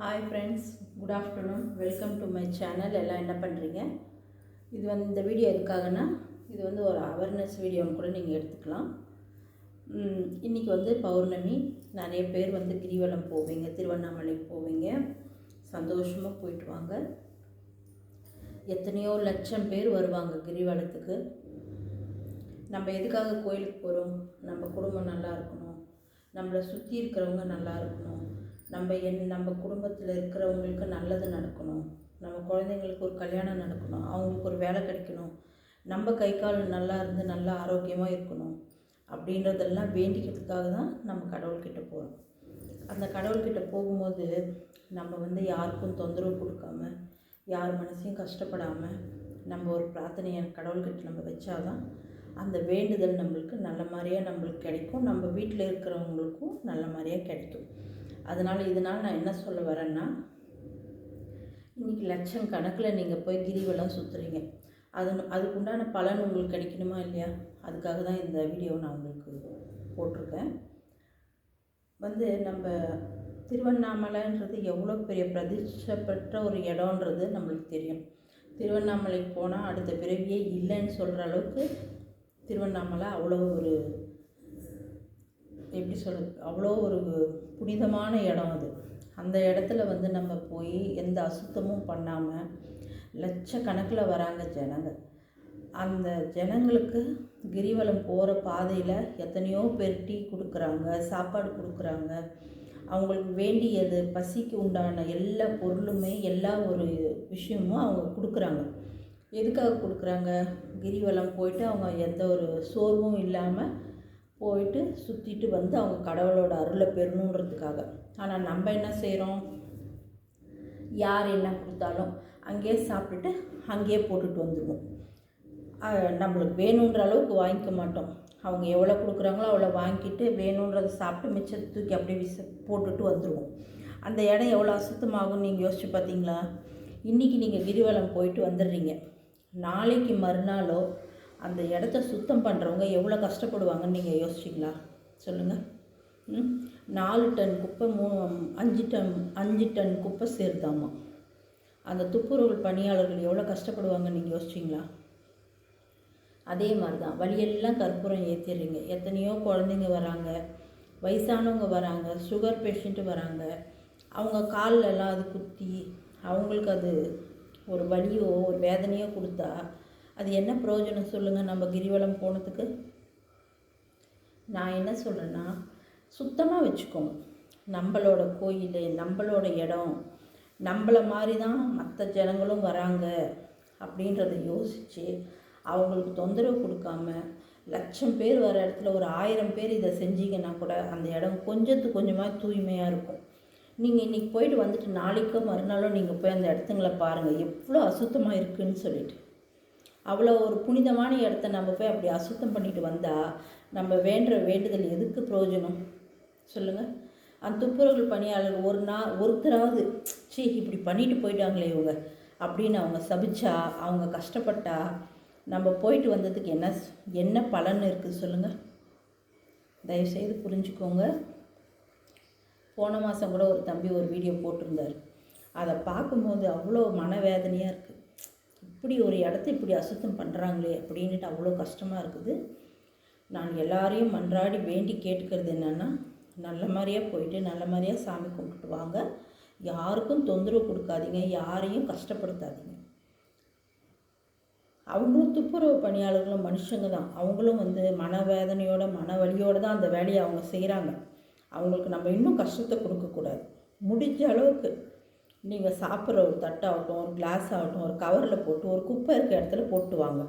Hi friends good afternoon welcome to my channel எல்லாம் என்ன பண்ணுறீங்க இது வந்து இந்த வீடியோ எதுக்காகனா இது வந்து ஒரு அவேர்னஸ் வீடியோன்னு கூட நீங்கள் எடுத்துக்கலாம். இன்றைக்கி இன்னைக்கு வந்து பௌர்ணமி. நிறைய பேர் வந்து கிரிவலம் போவீங்க திருவண்ணாமலைக்கு போவீங்க. சந்தோஷமாக போயிட்டு வாங்க. எத்தனையோ லட்சம் பேர் வருவாங்க கிரிவலத்துக்கு. நம்ம எதுக்காக கோயிலுக்கு போகிறோம் நம்ம குடும்பம் நல்லா இருக்கணும். நம்மளை சுற்றி இருக்கிறவங்க நல்லா இருக்கணும். நம்ம என் நம்ம குடும்பத்தில் இருக்கிறவங்களுக்கு நல்லது நடக்கணும். நம்ம குழந்தைங்களுக்கு ஒரு கல்யாணம் நடக்கணும். அவங்களுக்கு ஒரு வேலை கிடைக்கணும். நம்ம கை கால் நல்லா இருந்து நல்லா ஆரோக்கியமாக இருக்கணும். அப்படின்றதெல்லாம் வேண்டிக்கிறதுக்காக தான் நம்ம கடவுள்கிட்ட போகிறோம் அந்த கடவுள்கிட்ட போகும்போது நம்ம வந்து யாருக்கும் தொந்தரவு கொடுக்காம யார் மனசையும் கஷ்டப்படாமல் நம்ம ஒரு பிரார்த்தனையை கடவுள்கிட்ட நம்ம வச்சாதான் அந்த வேண்டுதல் நம்மளுக்கு நல்ல மாதிரியாக நம்மளுக்கு கிடைக்கும். நம்ம வீட்டில் இருக்கிறவங்களுக்கும் நல்ல மாதிரியாக கிடைக்கும். அதனால் இதனால் நான் என்ன சொல்ல வரேன்னா இன்றைக்கி லட்சம் கணக்கில் நீங்கள் போய் கிரிவலம் சுற்றுறீங்க அது அதுக்குண்டான பலன் உங்களுக்கு கிடைக்கணுமா இல்லையா? அதுக்காக தான் இந்த வீடியோ நான் உங்களுக்கு போட்டிருக்கேன். வந்து நம்ம திருவண்ணாமலைன்றது எவ்வளோ பெரிய பிரதிஷ்டப்பெற்ற ஒரு இடம்ன்றது நம்மளுக்கு தெரியும். திருவண்ணாமலைக்கு போனால் அடுத்த பிறவியே இல்லைன்னு சொல்கிற அளவுக்கு திருவண்ணாமலை அவ்வளோ ஒரு எப்படி சொல்கிறது அவ்வளோ ஒரு புனிதமான இடம் அது. அந்த இடத்துல வந்து நம்ம போய் எந்த அசுத்தமும் பண்ணாமல் லட்சக்கணக்கில் வராங்க ஜனங்க அந்த ஜனங்களுக்கு கிரிவலம் போகிற பாதையில் எத்தனையோ பேர் டீ கொடுக்குறாங்க சாப்பாடு கொடுக்குறாங்க. அவங்களுக்கு வேண்டியது பசிக்கு உண்டான எல்லா பொருளுமே எல்லா ஒரு விஷயமும் அவங்க கொடுக்குறாங்க. எதுக்காக கொடுக்குறாங்க? கிரிவலம் போயிட்டு அவங்க எந்த ஒரு சோர்வும் இல்லாமல் போயிட்டு சுற்றிட்டு வந்து அவங்க கடவுளோட அருளை பெறணுன்றதுக்காக. ஆனால் நம்ம என்ன செய்கிறோம் யார் என்ன கொடுத்தாலும் அங்கேயே சாப்பிட்டுட்டு அங்கேயே போட்டுட்டு வந்துடுவோம் நம்மளுக்கு வேணுன்ற அளவுக்கு வாங்கிக்க மாட்டோம். அவங்க எவ்வளோ கொடுக்குறாங்களோ அவ்வளோ வாங்கிட்டு வேணுன்றதை சாப்பிட்டு மிச்சத்தை தூக்கி அப்படியே விச போட்டுட்டு வந்துடுவோம் அந்த இடம் எவ்வளோ அசுத்தமாகும்னு நீங்கள் யோசிச்சு பார்த்தீங்களா இன்றைக்கி நீங்கள் கிரிவலம் போயிட்டு வந்துடுறீங்க. நாளைக்கு மறுநாளோ அந்த இடத்த சுத்தம் பண்ணுறவங்க எவ்வளோ கஷ்டப்படுவாங்கன்னு நீங்கள் யோசிச்சிங்களா? சொல்லுங்கள் ம்? நாலு டன் குப்பை மூணு அஞ்சு டன் அஞ்சு டன் குப்பை சேருதாமா? அந்த துப்புரவு பணியாளர்கள் எவ்வளோ கஷ்டப்படுவாங்கன்னு நீங்கள் யோசிச்சிங்களா? அதே மாதிரி தான் வழியெல்லாம் கற்பூரம் ஏற்றிடுறீங்க எத்தனையோ குழந்தைங்க வராங்க. வயசானவங்க வராங்க. சுகர் பேஷண்ட்டு வராங்க. அவங்க கால்ல எல்லாம் அது குத்தி அவங்களுக்கு அது ஒரு வலியோ ஒரு வேதனையோ கொடுத்தா அது என்ன பிரயோஜனம் சொல்லுங்கள் நம்ம கிரிவலம் போனதுக்கு? நான் என்ன சொல்கிறேன்னா சுத்தமாக வச்சுக்கோங்க. நம்மளோட கோயில் நம்மளோட இடம் நம்மளை மாதிரி தான் மற்ற ஜனங்களும் வராங்க அப்படின்றத யோசித்து அவங்களுக்கு தொந்தரவு கொடுக்காம லட்சம் பேர் வர இடத்துல ஒரு ஆயிரம் பேர் இதை செஞ்சீங்கன்னா கூட அந்த இடம் கொஞ்சத்துக்கு கொஞ்சமாக தூய்மையாக இருக்கும். நீங்கள் இன்றைக்கி போயிட்டு வந்துட்டு நாளைக்கோ மறுநாளோ நீங்கள் போய் அந்த இடத்துங்களை பாருங்கள் எவ்வளோ அசுத்தமாக இருக்குன்னு சொல்லிட்டு. அவ்வளோ ஒரு புனிதமான இடத்த நம்ம போய் அப்படி அசுத்தம் பண்ணிட்டு வந்தால் நம்ம வேண்டுற வேண்டுதல் எதுக்கு பிரயோஜனம்? சொல்லுங்கள் அந்த துப்புரவு பணியாளர் ஒரு நாள் ஒருத்தராவது சீ இப்படி பண்ணிட்டு போயிட்டாங்களே இவங்க அப்படின்னு அவங்க சபிச்சா அவங்க கஷ்டப்பட்டா நம்ம போயிட்டு வந்ததுக்கு என்ன என்ன பலன் இருக்குது சொல்லுங்கள் தயவுசெய்து புரிஞ்சுக்கோங்க. போன மாதம் கூட ஒரு தம்பி ஒரு வீடியோ போட்டிருந்தார். அதை பார்க்கும்போது அவ்வளோ மனவேதனையாக இருக்குது இப்படி ஒரு இடத்த இப்படி அசுத்தம் பண்ணுறாங்களே அப்படின்ட்டு அவ்வளோ கஷ்டமாக இருக்குது. நான் எல்லாரையும் மன்றாடி வேண்டி கேட்டுக்கிறது என்னென்னா நல்ல மாதிரியாக போயிட்டு நல்ல மாதிரியாக சாமி கும்பிட்டு வாங்க. யாருக்கும் தொந்தரவு கொடுக்காதீங்க யாரையும் கஷ்டப்படுத்தாதீங்க. அவங்களும் துப்புரவு பணியாளர்களும் மனுஷங்க தான். அவங்களும் வந்து மனவேதனையோட மன வலியோடு தான் அந்த வேலையை அவங்க செய்கிறாங்க அவங்களுக்கு நம்ம இன்னும் கஷ்டத்தை கொடுக்கக்கூடாது. முடிஞ்ச அளவுக்கு நீங்கள் சாப்பிட்ற ஒரு தட்டாகட்டும் ஒரு கிளாஸ் ஆகட்டும் ஒரு கவரில் போட்டு ஒரு குப்பை இருக்க இடத்துல போட்டு வாங்க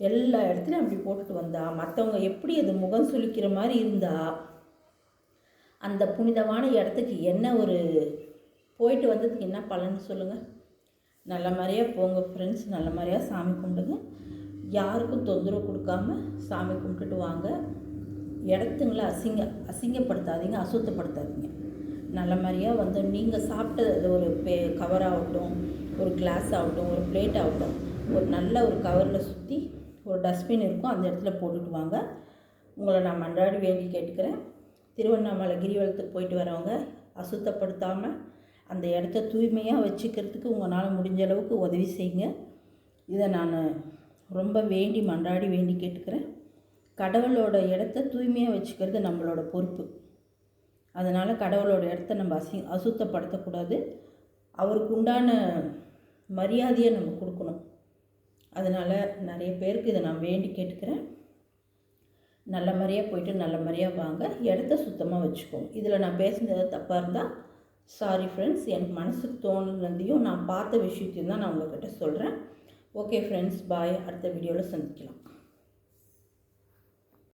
எல்லா இடத்துலையும் அப்படி போட்டுட்டு வந்தால் மற்றவங்க எப்படி அது முகம் சுளிக்கிற மாதிரி இருந்தால் அந்த புனிதமான இடத்துக்கு என்ன ஒரு போயிட்டு வந்ததுக்கு என்ன பலன்னு சொல்லுங்கள் நல்ல மாதிரியாக போங்க ஃப்ரெண்ட்ஸ் நல்ல மாதிரியாக சாமி கும்பிடுங்க. யாருக்கும் தொந்தரவு கொடுக்காம சாமி கும்பிட்டுட்டு வாங்க. இடத்துங்களை அசிங்க அசிங்கப்படுத்தாதீங்க அசுத்தப்படுத்தாதீங்க. நல்ல மாதிரியாக வந்து நீங்கள் சாப்பிட்ட ஒரு பே கவர் ஆகட்டும் ஒரு கிளாஸ் ஆகட்டும் ஒரு பிளேட் ஆகட்டும் ஒரு நல்ல ஒரு கவரில் சுற்றி ஒரு டஸ்ட்பின் இருக்கும். அந்த இடத்துல போட்டுட்டு வாங்க. உங்களை நான் மன்றாடி வேண்டி கேட்டுக்கிறேன். திருவண்ணாமலை கிரிவலத்துக்கு போயிட்டு வரவங்க அசுத்தப்படுத்தாமல் அந்த இடத்த தூய்மையாக வச்சுக்கிறதுக்கு உங்களால் முடிஞ்ச அளவுக்கு உதவி செய்யுங்க. இதை நான் ரொம்ப வேண்டி மன்றாடி வேண்டி கேட்டுக்கிறேன். கடவுளோட இடத்த தூய்மையாக வச்சுக்கிறது நம்மளோட பொறுப்பு. அதனால் கடவுளோட இடத்த நம்ம அசி அசுத்தப்படுத்தக்கூடாது. அவருக்கு உண்டான மரியாதையை நம்ம கொடுக்கணும். அதனால் நிறைய பேருக்கு இதை நான் வேண்டி கேட்டுக்கிறேன். நல்ல மாதிரியாக போயிட்டு நல்ல மாதிரியாக வாங்க. இடத்த சுத்தமாக வச்சுக்கோங்க. இதில் நான் பேசுனது தப்பாக இருந்தால் சாரி ஃப்ரெண்ட்ஸ் எனக்கு மனசுக்கு தோணுனதையும் நான் பார்த்த விஷயத்தையும் தான் நான் உங்கள்கிட்ட சொல்கிறேன் ஓகே ஃப்ரெண்ட்ஸ் பாய் அடுத்த வீடியோவில் சந்திக்கலாம்.